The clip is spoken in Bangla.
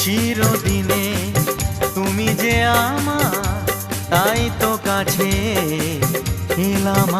চিরদিনে। তুমি যে আমার তাই তো কাছে এলাম